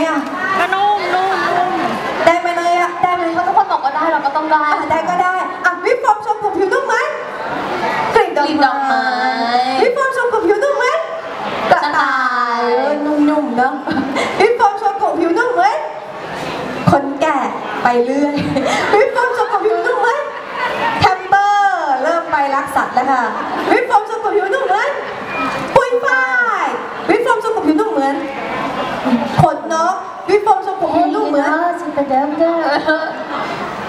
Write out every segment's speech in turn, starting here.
ได้ไหมอะก็นุ่มนุ่มนุ่มได้ไหมเลยอะได้ไหมเพราะทุกคนบอกว่าได้เราก็ต้องได้อะได้ก็ได้อะวิปโฟมชมผมผิวนุ่มไหมกลิ่นดอกกลิ่นดอกไม้วิปโฟมชมผมผิวนุ่มไหมกระกระต่าต่ายยเออนุ่มๆเนาะวิปโฟมชมผมผิวนุ่มไหมคนแก่ไปเรื่อยวิปโฟมชมผมผิวนุ่มไหมแคมเบอร์เริ่มไปรักสัตว์แล้วค่ะวิปโฟมชมผมผิวนุ่มไหมปุยฝ้ายวิปโฟมชมผมผิวนุ่มเหมือนขนนกวิปโฟมชมผมผิวนุ่มเห มือนฉันเป็นเดิมเดิม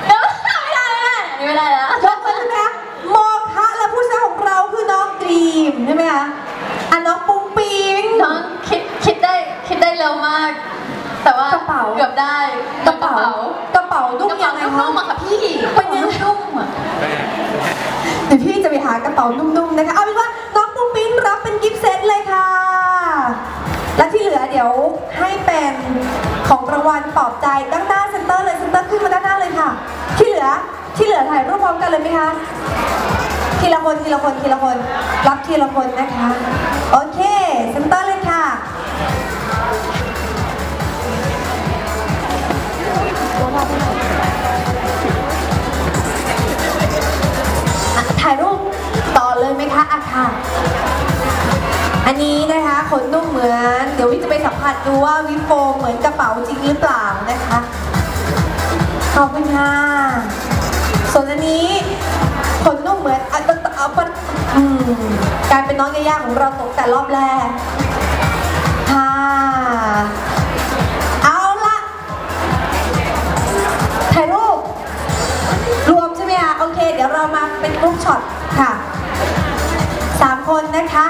เดี๋ยวไม่ได้แล้วนี่ไม่ได้แล้วยกมือนะโมคะและผู้ชายของเราคือน้องดรีมใช่ไหมคะอะน้องปุ้งปิง น้องคิดคิดได้คิดได้เร็วมาก แต่ว่ากระเป๋า เกือบได้กระเป๋า กระเป๋านุ่มกระยัเป๋างไงนุ่คะมๆอะค่ะพี่เป็นยังไงนุ่มๆอะ เดี๋ยวพี่จะไปหากระเป๋านุ่มๆนะคะเอาเป็นว่าน้องปุ้งปิงรับเป็นกิฟต์เซตเลยค่ะ และที่เหลือเดี๋ยวให้เป็นของรางวัลปลอบใจด้านหน้าเซ็นเต ถ่ายรูปพร้อมกันเลยไหมคะ ทีละคนทีละคนทีละคน รับทีละคนนะคะ โอเคเซนเตอร์เลยค่ะถ่ายรูปต่อเลยไหมคะอะค่ะอันนี้นะคะขนนุ่มเหมือน เดี๋ยววิจะไปสัมผัสดูว่าวิโฟมเหมือนกระเป๋าจริงหรือเปล่านะคะ ขอบคุณค่ะ ส่วนอันนี้ขนนุ่มเหมือนอะตะเอาปะอืมกลายเป็นน้องยาย่าของเราตกแต่รอบแรกค่ะเอาละถ่ายรูปรวมใช่ไหมคะโอเค เดี๋ยวเรามาเป็นรุ๊ปช็อตค่ะสามคนนะคะ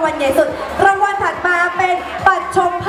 างวัลใหญ่สุด รางวัลถัดมาเป็นบัตรชมภ